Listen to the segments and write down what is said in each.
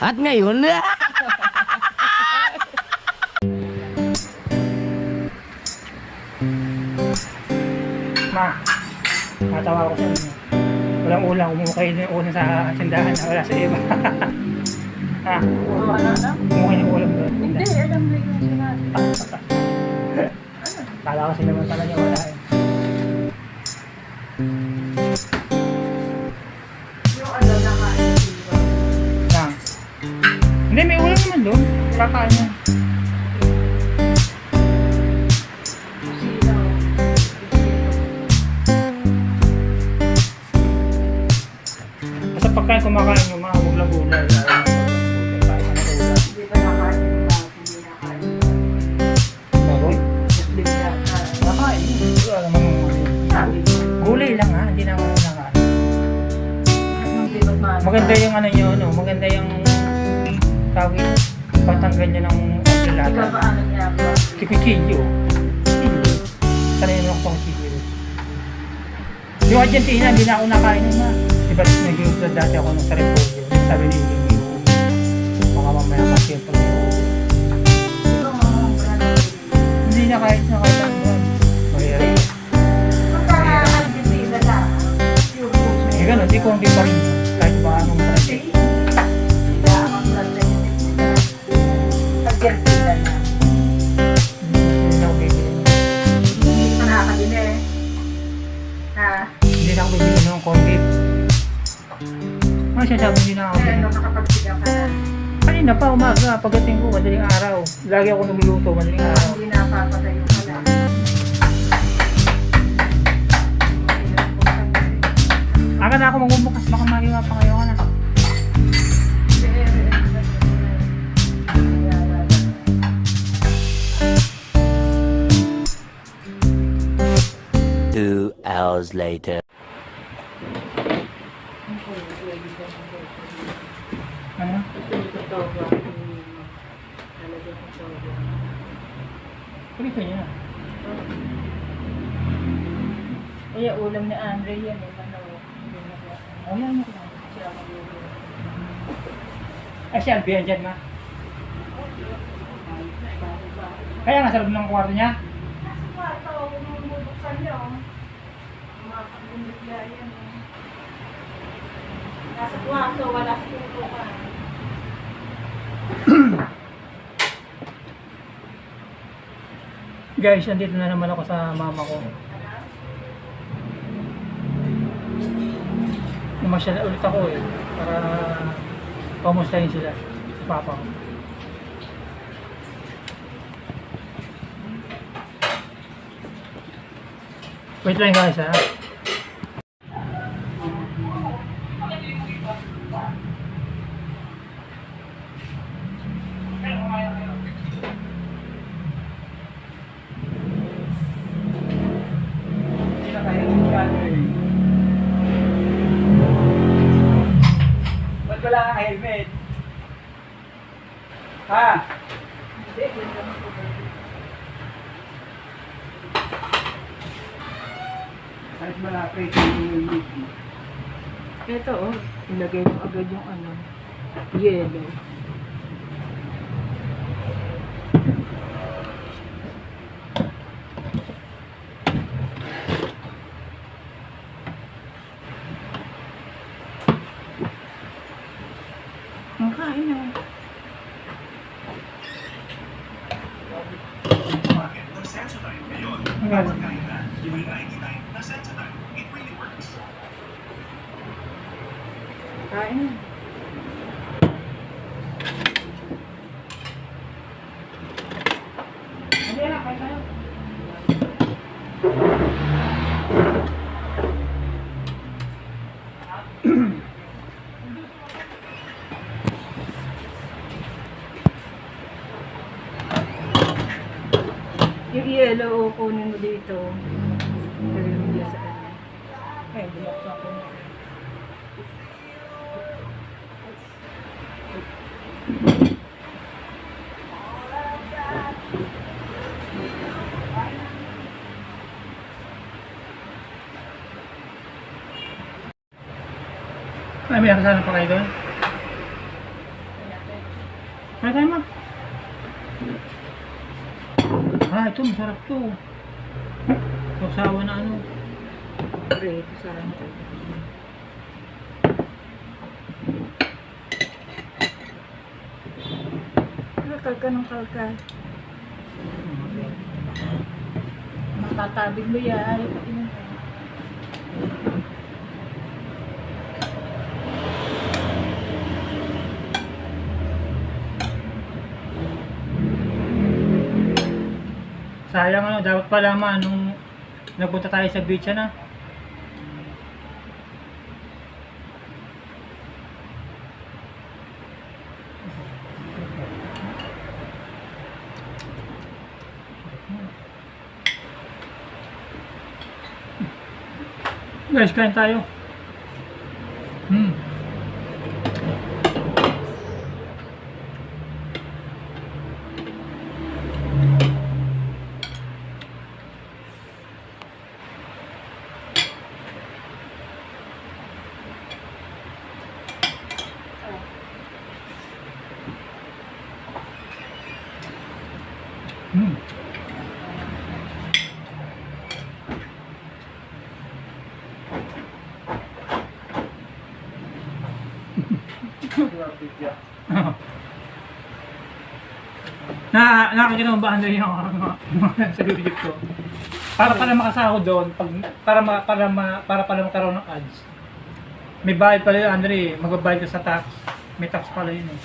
At ngayon, Ma, matawa ko sa inyo. Walang ulam, kumukay na yung ulam sa tindahan na wala sa iba. ha, ano na? kumukay na yung ulam doon. Hindi, alam mo yung sinabi. Kala ko sila pala niya wala eh. Hindi, may ulam naman doon. Kakain. Sino? Basta pagkain kumakain nyo, Yung Argentina, hindi na ako nakain na. Diba naging vlog dati ako nung sa Repolyo. Sabi ni Yung hours later. Ano? Pagkita niya. Kaya ulam ni Andre yan eh. Ano, Oh, yan. siya magluluto. Ay, si Albi, andyan ma. Kaya nga sa loob ng kwarto niya. Nasa kwarto, bumubuksan niyo. Pagbumbigya yan eh. Nasa kwarto, wala sa tutukan. Guys, andito na naman ako sa mama ko. Umasyal ulit ako eh. Para pamustahin sila. Si papa ko. Wait lang guys ha. Hindi na kayo masyado eh. Ba't wala kang helmet? Ha? Hindi, yun lang po. Kahit malapit yung helmet. Ito oh, ilagay mo agad yung ano, yellow. Ang kain na. Kain na. Hindi na, kahit tayo. Yung yellow, kunin mo dito. Lagay mo dyan sa ano. Ay, binaksan ko na. Ay, may kasama pa kayo doon? Kaya tayo, ma. Ah, ito, masarap to. Sausawa na ano. Sarang to. Kalka ng kalka. Matatabig mo yan. Ayaw pa inom Sayang ano, dapat pala ma, nung nagpunta tayo sa beach na. Guys, kain tayo. Hmm. Hmm. Na nakakita mo ba ano yung mga sa video ko? Para pala makasahod doon, pag, para ma, para ma, para pala magkaroon ng ads. May bayad pala yun, Andre, magbabayad ka sa tax. May tax pala yun eh.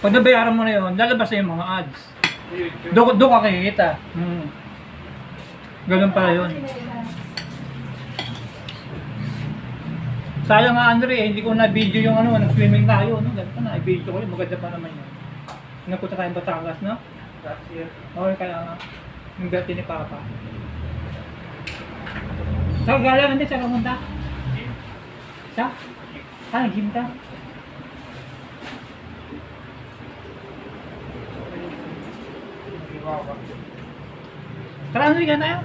Pag nabayaran mo na yun, lalabas na yung mga ads. Doon doon ka kikita. Hmm. Ganun pala yun. Sayang nga Andre, hindi ko na video yung ano, nag-swimming tayo, no? Ganito na, i-video ko yun, maganda pa naman yun. Napunta tayong Batangas, no? Last year. Okay, kaya nga. Yung birthday ni Papa. Sa gala, hindi, sa kamunta? Sa? Ah, nag-gym ka? Tara, ano ka tayo?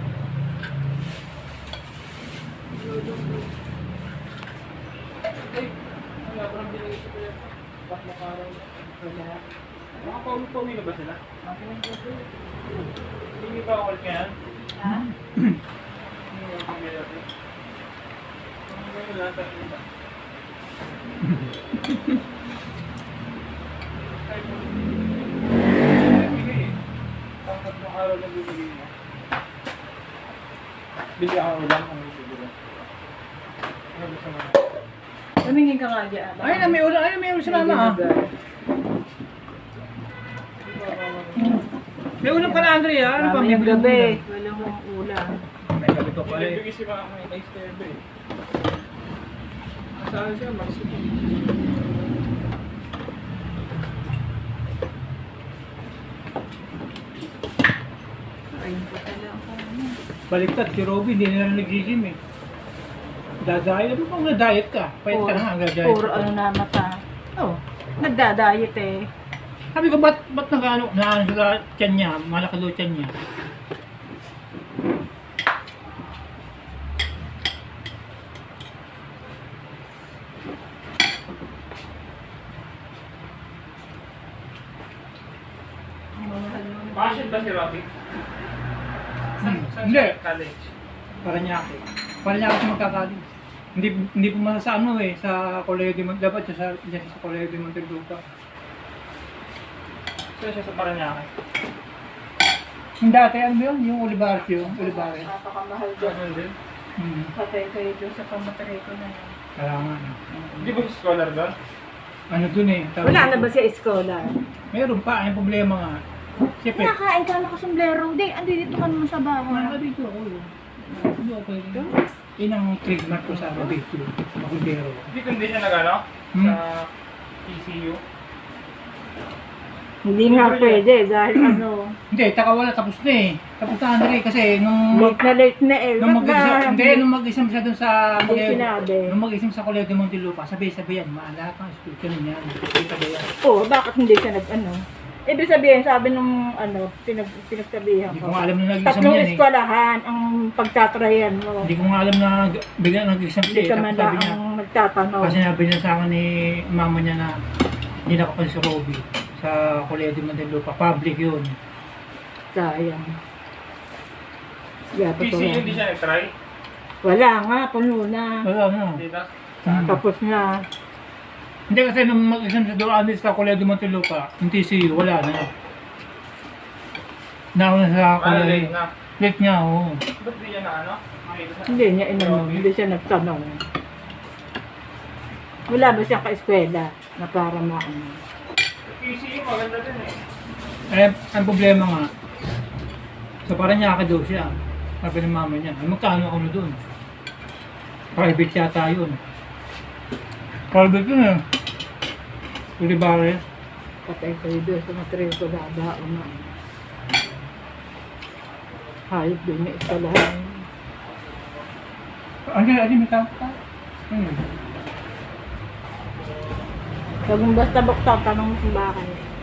Makapauwi na ba sila? Hindi ba all ka yan? Ha? Hindi ba all ka yan? Ano ba iba? Ang tatlong araw na bibigay mo. Bigyan ako ulam ang bibigay. Ano gusto mo? Tumingin ka nga dyan. Ay, na may ulam. Ay, may ulam si mama ah. May ulam ka na, Andre ah. Ano pa? May ulam gabi. ulam. Walang mong ulam. May gabi pa pala eh. Si Mama may ice tebe. Saan siya? Ako. Baliktad, si Robby, hindi na lang nag-gym eh. Dadiet, ano bang na-diet ka? Payat ka na nga, nag-diet. Puro ano na mata. Oh, nagda-diet eh. Sabi ko, ba't, ba't nag-ano, na-ano sila tiyan niya, malaki daw tiyan niya. Passion ba si? Hmm, Saan Hindi, siya? College. para niya ako. Para niya ako siya magkakali. Hindi, hindi pumasa sa ano eh, sa Colegio de dapat siya sa, siya sa Colegio de Montelupa. Saan siya sa Paranaque? Yung dati, ano yun? Yung Olivares yun, Olivares. Napakamahal doon. Ano din? Hmm, Patay kayo doon sa kamatay ko na yan. kailangan. Hindi ba si scholar doon? Ano dun eh. tawag Wala na dito. ba siya iskola? Meron pa, yung problema nga. Siyempre, Nakakain ka nakasombrero. Di, andi dito ka naman sa bahay. Nakabito ako yun. Hindi ako pwede. Yun ang trademark ko sa Abito. Makundero. Hindi kundi siya nag-ano? Hmm. Sa PCU. Hindi nga pwede dahil ano, Hindi, taka wala. Tapos na eh. Tapos na Andre kasi nung... late na late na eh. Nung Ba't ba- hindi, nung mag-isam siya dun sa... Hindi Colegio- sinabi. Nung mag-isam sa Colegio de Montelupa, sabi-sabi yan, maala ka, school ka yan. Kita ba yan? Oo, bakit hindi siya nag ano? Ibig sabihin, sabi nung ano, pinag, pinagsabihan Hindi ko ko. nga alam na nag-isam Tatlong yan eh. eskwalahan ang pagtatrayan mo. Hindi ko nga alam na g- bigla siya Hindi eh. ka Tapos man sabi lang niya, ang nagtatanong. kasi sinabi niya sa akin ni mama niya na Hindi nakapan si Robby sa Colegio de Mandalupa. Public yun. Sayang. Dapat PCU, wala. hindi siya nag-try. Wala nga, puno na. Wala na. Dito. Hmm. Tapos na. Hindi kasi nung mag-exam sa Doranis sa Colegio de Mandalupa, yung TCU, wala na. Nauna sa Para Colegio. late na. Late nga, oo. Ba't di niya na ano? Makita sa... Hindi niya inanong, hindi siya nagtanong. Wala ba siyang ka-eskwela na para maano? PCU, maganda din eh. Eh, ang problema nga, sa Paranaque daw siya. Sabi ng mama niya, ay magkano ako na doon? Private yata yun. Private yun eh. Ulibare. Patay kayo doon sa material ko baba o na. Hayop doon may eskwelahan. Ano yan? Ano may tawag ka? Hmm. Huwag mong basta bukta, tanong mo kung bakit.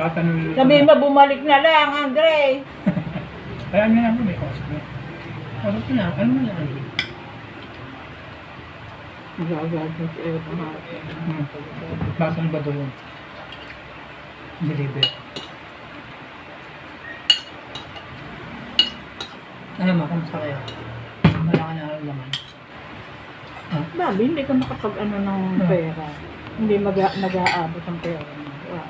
Bata nung... Sabihin mo, bumalik na lang, Andre. Kaya ano na may kausap niya. Kausap na, ano na ano? Gagawin ko siya yung mga Hmm. Na ba doon? Deliver. Ano mo, kamusta kaya? Wala ka na laman. Babi, hindi ka makapag-ano ng Hmm. pera. Hindi mag nag-aabot ang pera mo. Wow.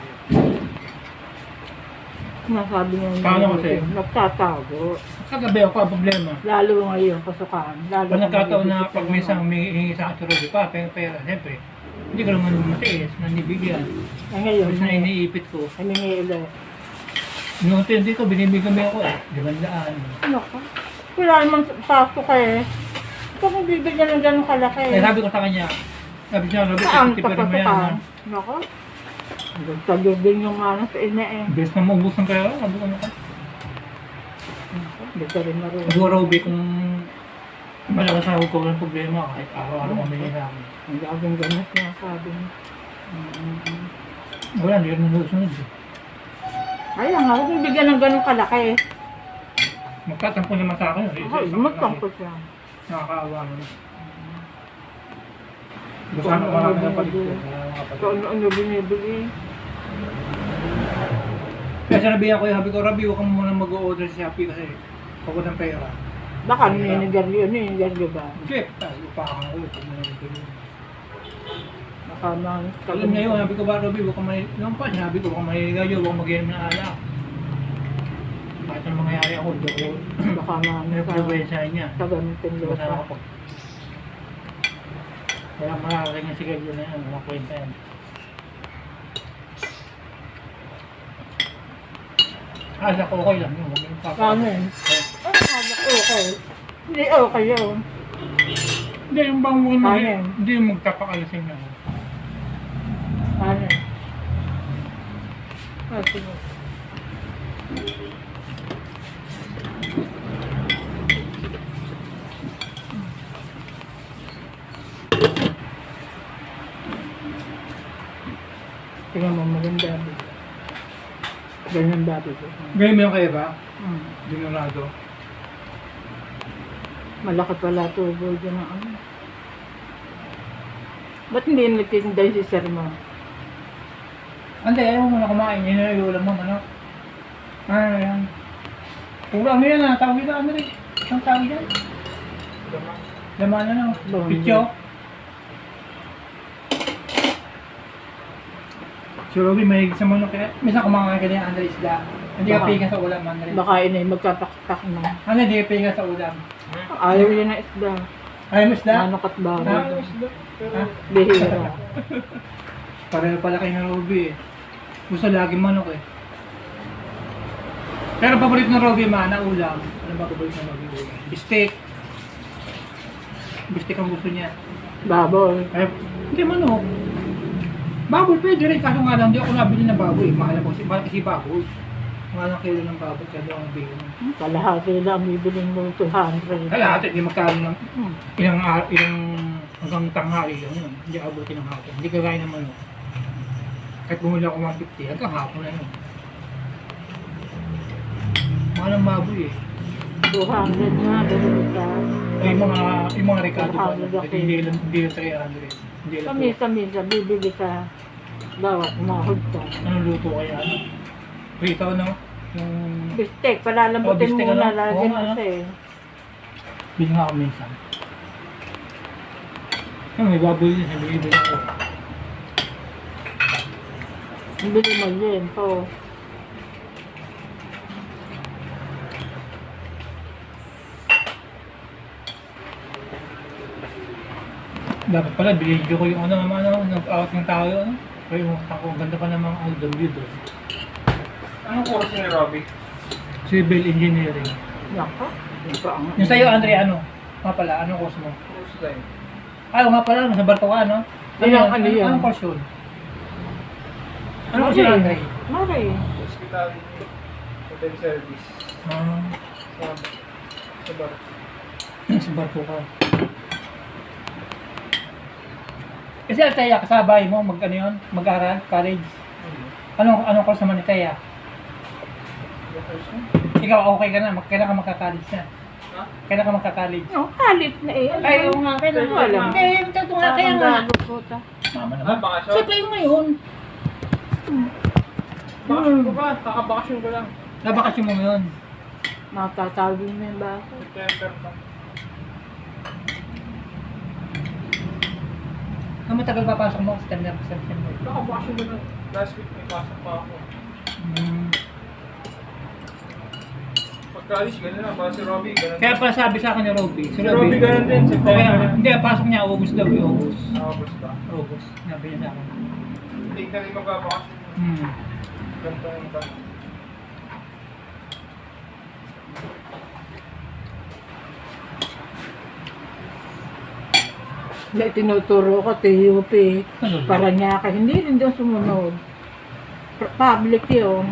Sinasabi niya yung Paano kasi? nagtatago. Kagabi ako ang problema. Lalo ngayon, pasukan. Lalo Pag nagkataon kung na pag may isang may hihingi sa akin Rudy pa, pera, pera, siyempre, hindi ko naman matiis, nanibigyan. Eh, ngayon, Tapos na iniipit ko. hiningi ulit. Nung hindi ko, binibigyan mo ako eh. Limandaan. Ano ka? Wala naman pasok eh. Kung hindi bigyan ng ganun kalaki. Eh, sabi ko sa kanya, sabi niya, Rudy, Saan 50 ka pa rin mo yan. pasukan? ha? Nako. Nagtagod din yung ano sa ina eh. Best na ng pera, sabi ko naman. Nako, Hindi ka rin marunong. Sabi ko, Ruby, kung malakas ako ko, walang problema, kahit araw-araw kami namin. Ang gagawin ganun sinasabi mo. Mm-mm. Wala, hindi ka nanusunod eh. Kaya nga, huwag bigyan ng ganun kalaki. Magkatampo naman sa akin. eh. Ay, magtangkot siya. Nakakaawa mo. Gusto ko marami ng ko. So, ano-ano binibili. Kaya sinabihan ko yung habi ko, Rabi, huwag ka muna mag-order sa Shopee kasi pagod ng pera. Baka ninigaryo, ninigaryo ba? Okay, tayo pa ako. Pag nangyayari Baka man. Alam niya yun, sabi ko ba, Robby, huwag ka may... Noon pa, sabi ko, huwag ka maniligayo, huwag ka mag-inom ng alak. Kahit anong mangyayari ako, hindi ako Baka man. nag-influensya niya. Sa gamitin Hindi ko sana lupa. kapag... Kaya makakaking yung sigarilyo na yan, mga kwenta yan. Alak okay lang yun, huwag yung papa. Ano yun? Ano nga okay? Hindi okay yun. Hindi, yung bang huwag mag- Kanin. hindi yung magkapakalasing na. Ano? Ah, sige. Tingnan mo, maganda. Ganyan dati ko. Ganyan mo yung kaya ba? Hmm. Dinurado. Malaki pala tubo dyan ang ano. Ba't hindi nagtitinda yung si sir mo? Hindi, ayaw mo na kumain. Yun na yung ulam mo, ano? Ano yan? Ulam mo yan ah. Tawag ito, ano rin? Ang tawag yan? Laman ano? Laman. Pityo? Robby, may sa manok kaya. Minsan kumakain ka din ang isda. Hindi ka Baka. pigan sa ulam, Andre. Baka inay magkataktak na. Ano, hindi ka pigan sa ulam. Ayaw niya na isda. Ayaw mo isda? Manok at baboy. Ha? Bihira. Pareho pala kayo ng Robby eh. Gusto lagi manok eh. Pero paborito ng Robby ma na ulam. Ano ba paborito ng Robby ulam? Steak. Bistik ang gusto niya. Baboy. Ay, hindi man oh. Baboy pwede rin, kaso nga lang, hindi ako nabili ng baboy. Mahal ako, mahal kasi baboy. Mahal ang kilo ng baboy, kaya ako bili. Kalahati lang bibiling mo 200. Kaya ate, hindi magkano ng Hmm. ilang, ilang hanggang tanghali lang yun. Hindi abutin ng hapon. Hindi kagaya ng manok. Kahit bumili ako 150, hanggang hapon na yun. Mahal ang baboy eh. 200 nga, ganun ka. Yung mga, yung mga Ricardo pa, lang, hindi lang 300. Kami minsan, bibili ka. Bawat umahod ka. Anong luto kaya? Ano? Rito, no? Yung... Bistek, palalambutin Oh, bistek, muna, ano? Oo, ano? kasi. Bili nga ako minsan. Ano, may baboy din. Sabi, bili ako. Bili mo yun, to. Dapat pala, binidyo ko yung ano, ano, nag-out ng tao, ano? Ay, yung ako, ganda pa ng mga View doon. Anong course ni Robbie? Civil Engineering. Nako. Yung sa'yo, Andre, ano? Nga pala, anong course mo? Course line. Ah, nga pala, sa Bartoa, no? Ano yung ano yun? Anong course yun? Anong course yun, Andre? Mari. Hospitality. Hotel service. Ah, Sa, sa bar. sa Bartoa. Kasi Altaya, kasabay mo, mag ano yun? Mag-aral, college. Anong, anong course naman ni? Yung mo? Ikaw, okay ka na, mag- kailan ka magka-college na? Ha? Kailan ka magka-college? No, kalit na eh. Ay, Ay, nga, kailan mo alam. Eh, ito nga, kaya nga. Gago po ta. Mama Ah, naman. bakasyon? Sa kayo ngayon, Bakasyon ko ba? Kakabakasyon ko lang. nabakasyon mo ngayon. Matatawag mo yung bako. September pa. Ang matagal papasok mo, September, September. Kakabakasyon ko lang. Last week may pasok pa ako. Hmm. Pag college, gano'n na. Para si Robbie, gano'n. Kaya pala sabi sa akin ni Robby, si Si Robbie ganun din, Okay, September. hindi, pasok niya August daw, eh, August. August ba? August, sabi niya sa akin. Hindi ka rin magbabakasyon. Hmm. Ganito yung? Hindi, tinuturo ko, TUP. Ano ba? Para niya ka, hindi rin doon sumunod. Public yun.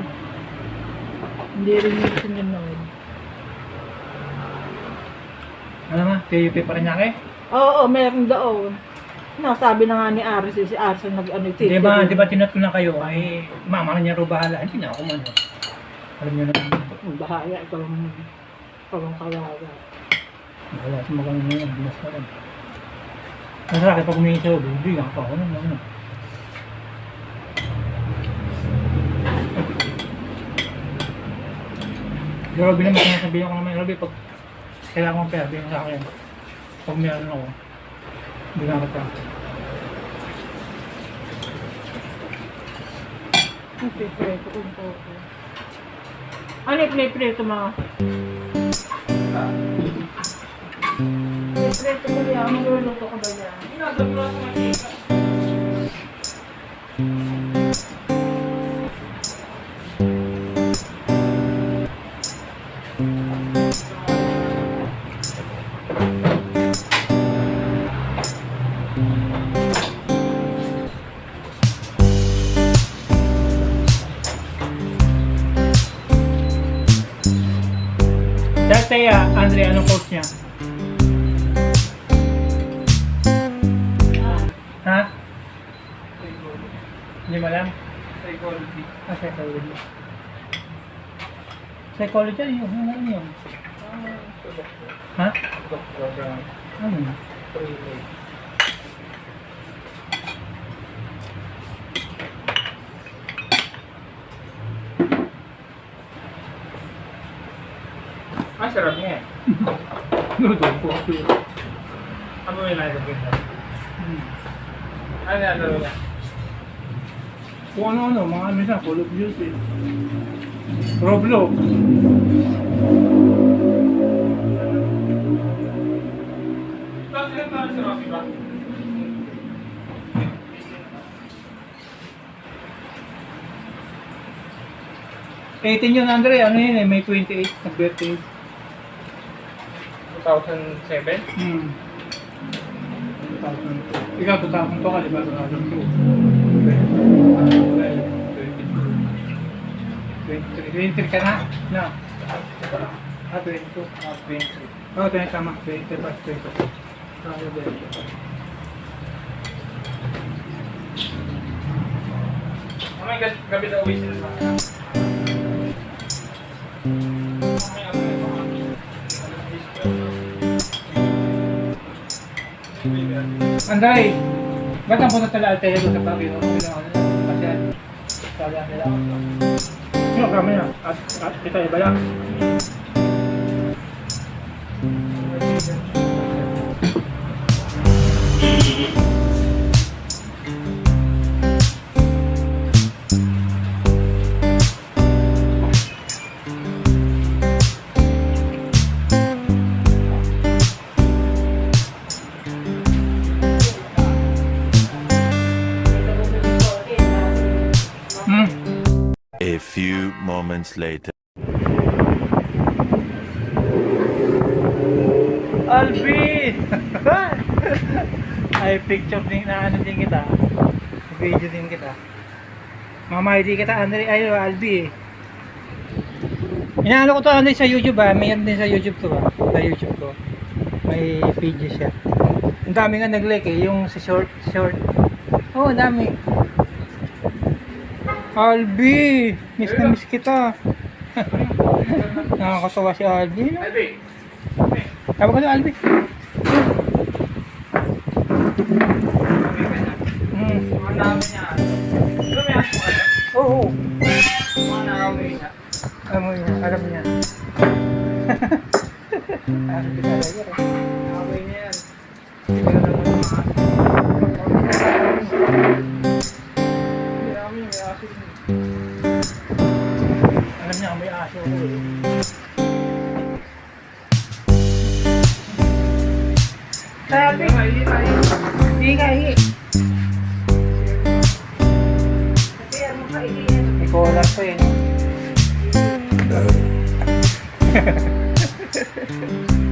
Hindi rin yung sumunod. Ano nga, TUP pa rin niya kay? Oo, meron doon. No, sabi na nga ni Arce, si Arce nag-ano, Di ba, di ba tinat ko na kayo, ay mama na niya ro bahala. Hindi na ako man. Alam niyo na. Bahaya, ikaw ang ikaw ang kawawa. Wala, sumakang mo yun, binas ka rin. Kasi sa akin, pag humingi sa Robby, hindi nga pa ako nung ano. Yung Robby naman, sinasabihan ko naman, Robby, pag kailangan mong pera, bigyan mo sa akin. Pag meron ako, bigyan kita. Okay, preto kung po. Ano yung play-preto mga? Play-preto ko yan. Magluluto ko ba yan? Psychology, ano yun? Ano yun? Sa doctor. Ha? Ano yun? Ah, sarap niya eh. Noodle po. Ano may nalagay na? Hmm. Ano nalaro niya? Kung ano-ano, mga ano siya, Call of Duty. Ba? Eighteen yun, Andre. Ano yun eh, May 28, nag-birthday. 2007? Hmm. 2,000. Ikaw 2,000 to ka, di ba? 2,002. 23, 23 ka na? No. Ah, 22. Ah, 23. Oo, oh, tama. 20 plus 22. Ah, 20. Mamaya gabi, na uwi sila sa akin. Ako Anday! Ba't ang punta tala doon sa Panginoon? Ano lang ano? Kasi kaya Sino kami? At, at kita iba lang. Hmm. Moments later. Alvin! Ay, picture din na ano din kita. Video din kita. Mama, hindi kita, Andre, ay, Albi eh. Inaano ko to, Andre, sa YouTube ah. Mayroon din sa YouTube to ah. Sa YouTube ko. May page siya. Ang dami nga nag-like eh, yung sa short, short. Oo, oh, dami. Albi! Miss na miss kita. Nakakatawa si Albi. no? Albi! Tawag ko na Albi. Hmm. Niya. Ka? Oo. Niya. Alam yun, alam mo yan. Alam ko talaga rin. Namin niya. Hindi naman Sabi, hindi nga eh. Kasi ano ka. May collar pa eh. no?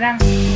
让。